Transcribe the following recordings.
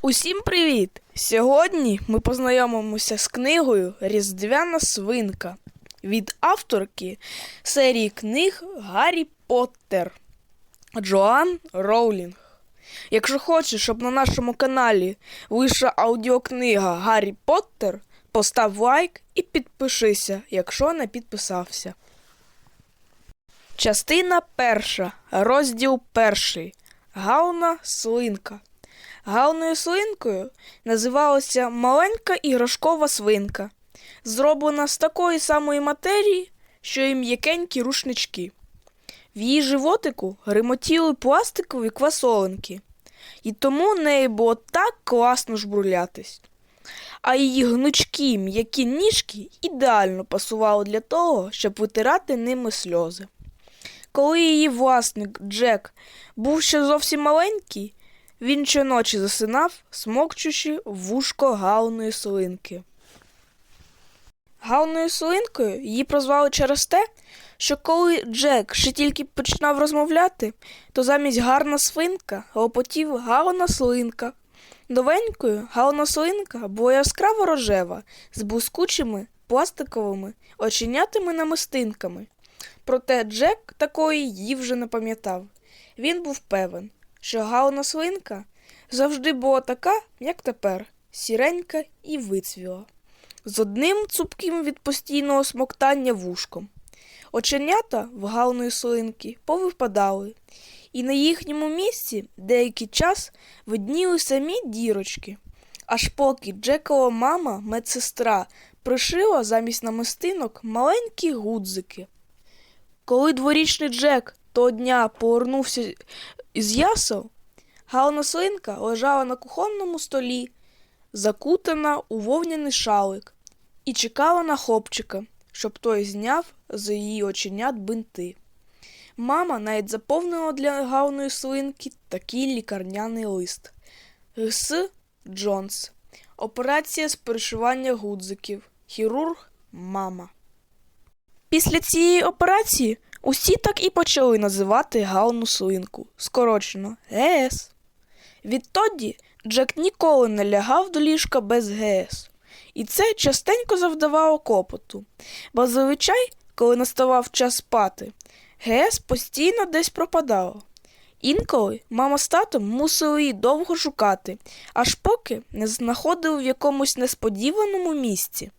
Усім привіт! Сьогодні ми познайомимося з книгою Різдвяна свинка від авторки серії книг Гаррі Поттер Джоан Роулінг. Якщо хочеш, щоб на нашому каналі вийшла аудіокнига Гаррі Поттер, постав лайк і підпишися, якщо не підписався. Частина перша, розділ перший. Гауна свинка. Гауною свинкою називалася маленька іграшкова свинка, зроблена з такої самої матерії, що й м'якенькі рушнички. В її животику гримотіли пластикові квасолинки, і тому неї було так класно жбурлятись. А її гнучкі м'які ніжки ідеально пасували для того, щоб витирати ними сльози. Коли її власник Джек був ще зовсім маленький, він щоночі засинав, смокчучи вушко галної слинки. Галною слинкою її прозвали через те, що коли Джек ще тільки починав розмовляти, то замість гарна свинка лопотів гална слинка. Новенькою гална слинка була яскраво рожева з блискучими пластиковими оченятими намистинками. Проте Джек такої її вже не пам'ятав. Він був певен, що гална свинка завжди була така, як тепер, сіренька і вицвіла, з одним цупким від постійного смоктання вушком. Оченята в галної свинки повипадали, і на їхньому місці деякий час видніли самі дірочки. Аж поки Джекова мама, медсестра, пришила замість намистинок маленькі гудзики. Коли дворічний Джек того дня повернувся із ясел, Гална свинка лежала на кухонному столі, закутана у вовняний шалик, і чекала на хлопчика, щоб той зняв з її оченят бинти. Мама навіть заповнила для Галної свинки такий лікарняний лист. Г.С. Джонс. Операція з перешивання гудзиків. Хірург мама. Після цієї операції усі так і почали називати Галну свинку, скорочено ГС. Відтоді Джек ніколи не лягав до ліжка без ГС, і це частенько завдавало клопоту, бо зазвичай, коли наставав час спати, ГС постійно десь пропадало. Інколи мама з татом мусили її довго шукати, аж поки не знаходили в якомусь несподіваному місці.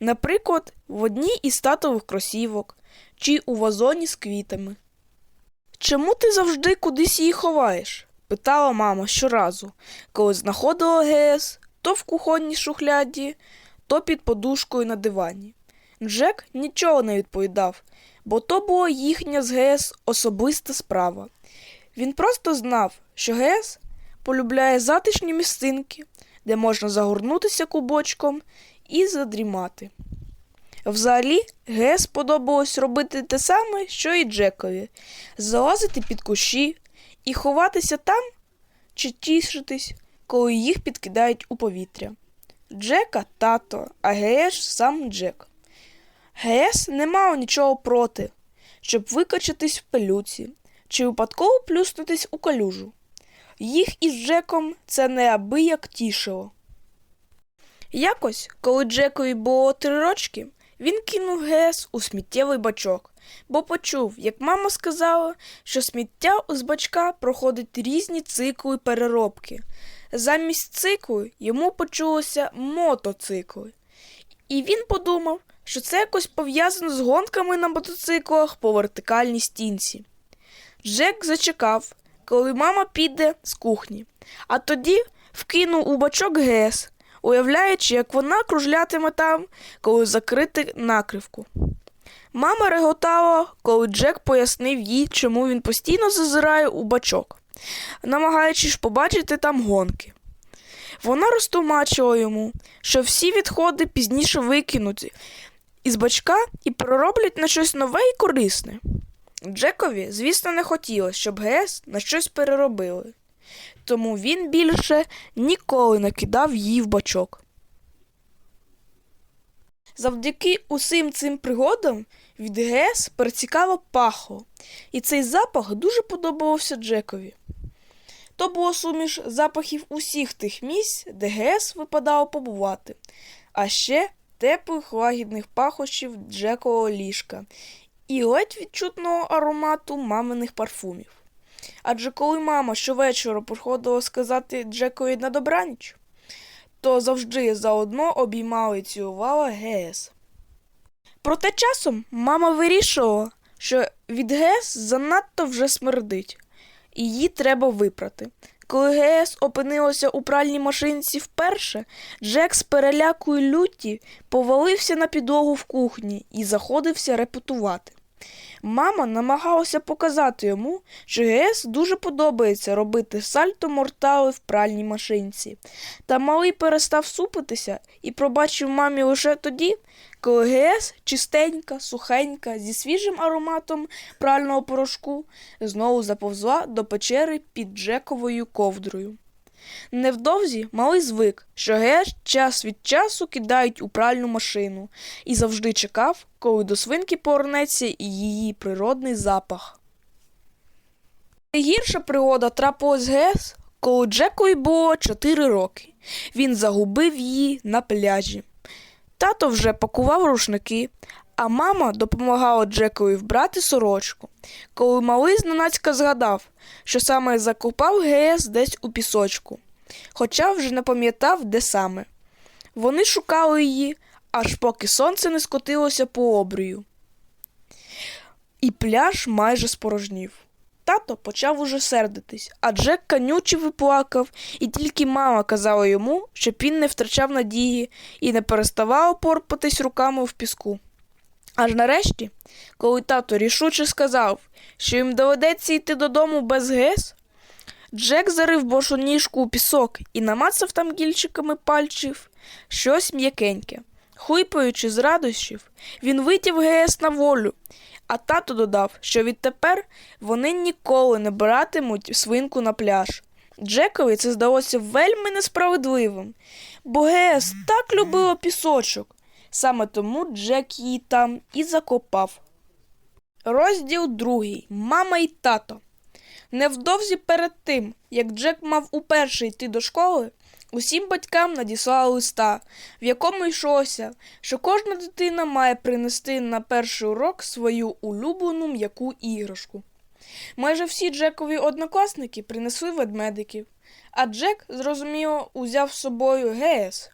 Наприклад, в одній із татових кросівок чи у вазоні з квітами. Чому ти завжди кудись її ховаєш? питала мама щоразу, коли знаходила ГС то в кухонній шухляді, то під подушкою на дивані. Джек нічого не відповідав, бо то була їхня з ГС особиста справа. Він просто знав, що ГС полюбляє затишні місцинки, де можна загорнутися кубочком і задрімати. Взагалі, Гес подобалось робити те саме, що і Джекові залазити під кущі і ховатися там чи тішитись, коли їх підкидають у повітря. Джека тато, а Геш сам Джек. Гес не мав нічого проти, щоб викачатись в пилюці чи випадково плюснутись у калюжу. Їх із Джеком це неабияк тішило. Якось, коли Джекові було три рочки, він кинув ГС у сміттєвий бачок, бо почув, як мама сказала, що сміття з бачка проходить різні цикли переробки. Замість циклу йому почулося мотоцикли. І він подумав, що це якось пов'язано з гонками на мотоциклах по вертикальній стінці. Джек зачекав, коли мама піде з кухні, а тоді вкинув у бачок ГС, уявляючи, як вона кружлятиме там, коли закрити накривку. Мама реготала, коли Джек пояснив їй, чому він постійно зазирає у бачок, намагаючись побачити там гонки. Вона розтумачила йому, що всі відходи пізніше викинуть із бачка і перероблять на щось нове і корисне. Джекові, звісно, не хотілося, щоб ГС на щось переробили тому він більше ніколи не кидав її в бачок. Завдяки усім цим пригодам від ГС перецікало пахло, і цей запах дуже подобався Джекові. То було суміш запахів усіх тих місць, де ГС випадало побувати, а ще теплих лагідних пахощів Джекового ліжка і ледь відчутного аромату маминих парфумів. Адже коли мама щовечора приходила сказати Джекові на добраніч, то завжди заодно обіймала і цілувала ГС. Проте часом мама вирішувала, що від ГС занадто вже смердить, і її треба випрати. Коли ГС опинилося у пральній машинці вперше, Джек з переляку й люті повалився на підлогу в кухні і заходився репетувати. Мама намагалася показати йому, що ГС дуже подобається робити сальто мортали в пральній машинці. Та малий перестав супитися і пробачив мамі лише тоді, коли ГС чистенька, сухенька, зі свіжим ароматом прального порошку знову заповзла до печери під Джековою ковдрою. Невдовзі малий звик, що ГС час від часу кидають у пральну машину і завжди чекав, коли до свинки повернеться і її природний запах. Найгірша пригода трапилась ГС, коли Джекові було 4 роки. Він загубив її на пляжі. Тато вже пакував рушники, а мама допомагала Джекові вбрати сорочку, коли малий зненацька згадав, що саме закопав ГС десь у пісочку, хоча вже не пам'ятав, де саме. Вони шукали її, аж поки сонце не скотилося по обрію. І пляж майже спорожнів. Тато почав уже сердитись, а Джек канючив і плакав, і тільки мама казала йому, щоб він не втрачав надії і не переставав порпатись руками в піску. Аж нарешті, коли тато рішуче сказав, що їм доведеться йти додому без ГЕС, Джек зарив бошу ніжку у пісок і намацав там гільчиками пальців щось м'якеньке. Хуйпаючи з радощів, він витяв ГС на волю, а тато додав, що відтепер вони ніколи не братимуть свинку на пляж. Джекові це здалося вельми несправедливим, бо ГС так любила пісочок. Саме тому Джек її там і закопав. Розділ другий. Мама і тато. Невдовзі перед тим, як Джек мав уперше йти до школи, усім батькам надіслали листа, в якому йшлося, що кожна дитина має принести на перший урок свою улюблену м'яку іграшку. Майже всі Джекові однокласники принесли ведмедиків, а Джек, зрозуміло, узяв з собою ГС.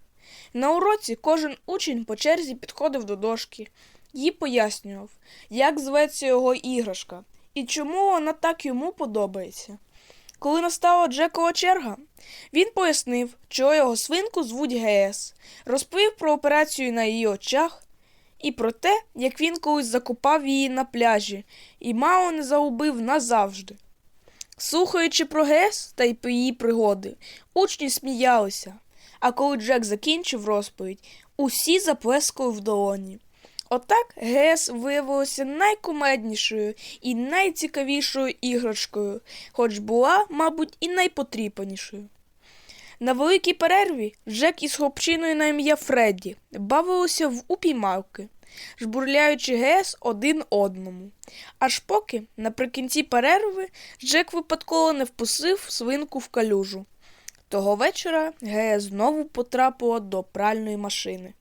На уроці кожен учень по черзі підходив до дошки і пояснював, як зветься його іграшка і чому вона так йому подобається. Коли настала Джекова черга, він пояснив, чого його свинку звуть ГС, розповів про операцію на її очах і про те, як він колись закопав її на пляжі і мало не загубив назавжди. Слухаючи про ГС та й її пригоди, учні сміялися, а коли Джек закінчив розповідь, усі заплескали в долоні. Отак ГС виявилася найкумеднішою і найцікавішою іграшкою, хоч була, мабуть, і найпотріпанішою. На великій перерві Джек із хлопчиною на ім'я Фредді бавилися в упіймалки, жбурляючи ГС один одному. Аж поки, наприкінці перерви, Джек випадково не впустив свинку в калюжу. Того вечора ГС знову потрапила до пральної машини.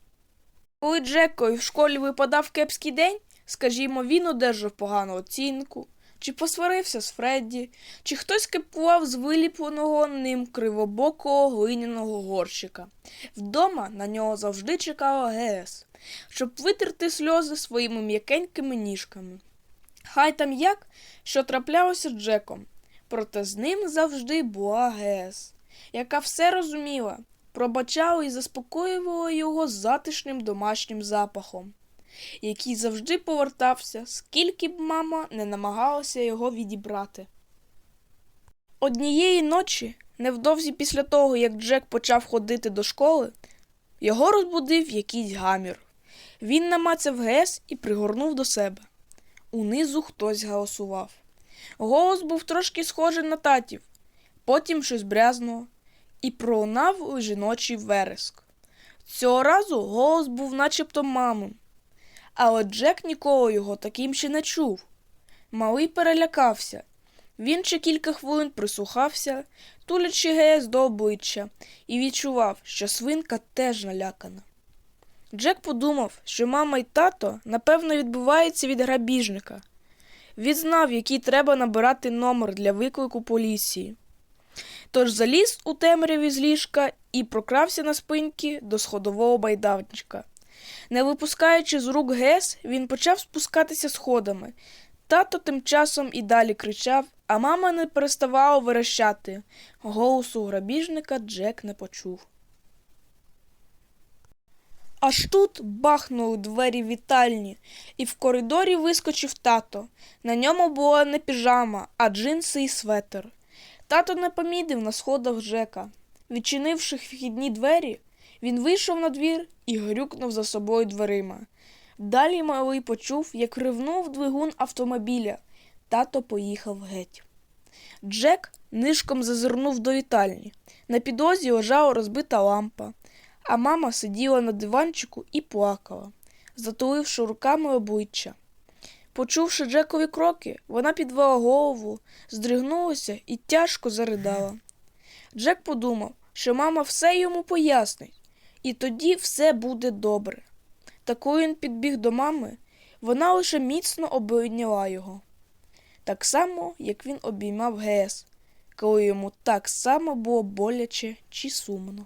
Коли Джекові в школі випадав кепський день, скажімо, він одержав погану оцінку, чи посварився з Фредді, чи хтось кепував з виліпленого ним кривобокого глиняного горщика. Вдома на нього завжди чекала ГС, щоб витерти сльози своїми м'якенькими ніжками. Хай там як, що траплялося Джеком, проте з ним завжди була ГС, яка все розуміла пробачала і заспокоювала його затишним домашнім запахом, який завжди повертався, скільки б мама не намагалася його відібрати. Однієї ночі, невдовзі після того, як Джек почав ходити до школи, його розбудив якийсь гамір. Він намацав гес і пригорнув до себе. Унизу хтось галасував. Голос був трошки схожий на татів, потім щось брязнуло і пролунав жіночий вереск. Цього разу голос був начебто мамин, але Джек ніколи його таким ще не чув. Малий перелякався Він ще кілька хвилин прислухався, тулячи ГС до обличчя, і відчував, що свинка теж налякана. Джек подумав, що мама й тато, напевно, відбуваються від грабіжника. Він знав, який треба набирати номер для виклику поліції. Тож заліз у темряві з ліжка і прокрався на спинки до сходового байданчика. Не випускаючи з рук гес, він почав спускатися сходами. Тато тим часом і далі кричав, а мама не переставала верещати. Голосу грабіжника Джек не почув. Аж тут бахнули двері вітальні, і в коридорі вискочив тато. На ньому була не піжама, а джинси і светр. Тато не помітив на сходах Джека. Відчинивши вхідні двері, він вийшов на двір і грюкнув за собою дверима. Далі малий почув, як ривнув двигун автомобіля. Тато поїхав геть. Джек нишком зазирнув до вітальні. На підлозі лежала розбита лампа, а мама сиділа на диванчику і плакала, затуливши руками обличчя. Почувши Джекові кроки, вона підвела голову, здригнулася і тяжко заридала. Джек подумав, що мама все йому пояснить, і тоді все буде добре. Та коли він підбіг до мами, вона лише міцно обійняла його. Так само, як він обіймав ГС, коли йому так само було боляче чи сумно.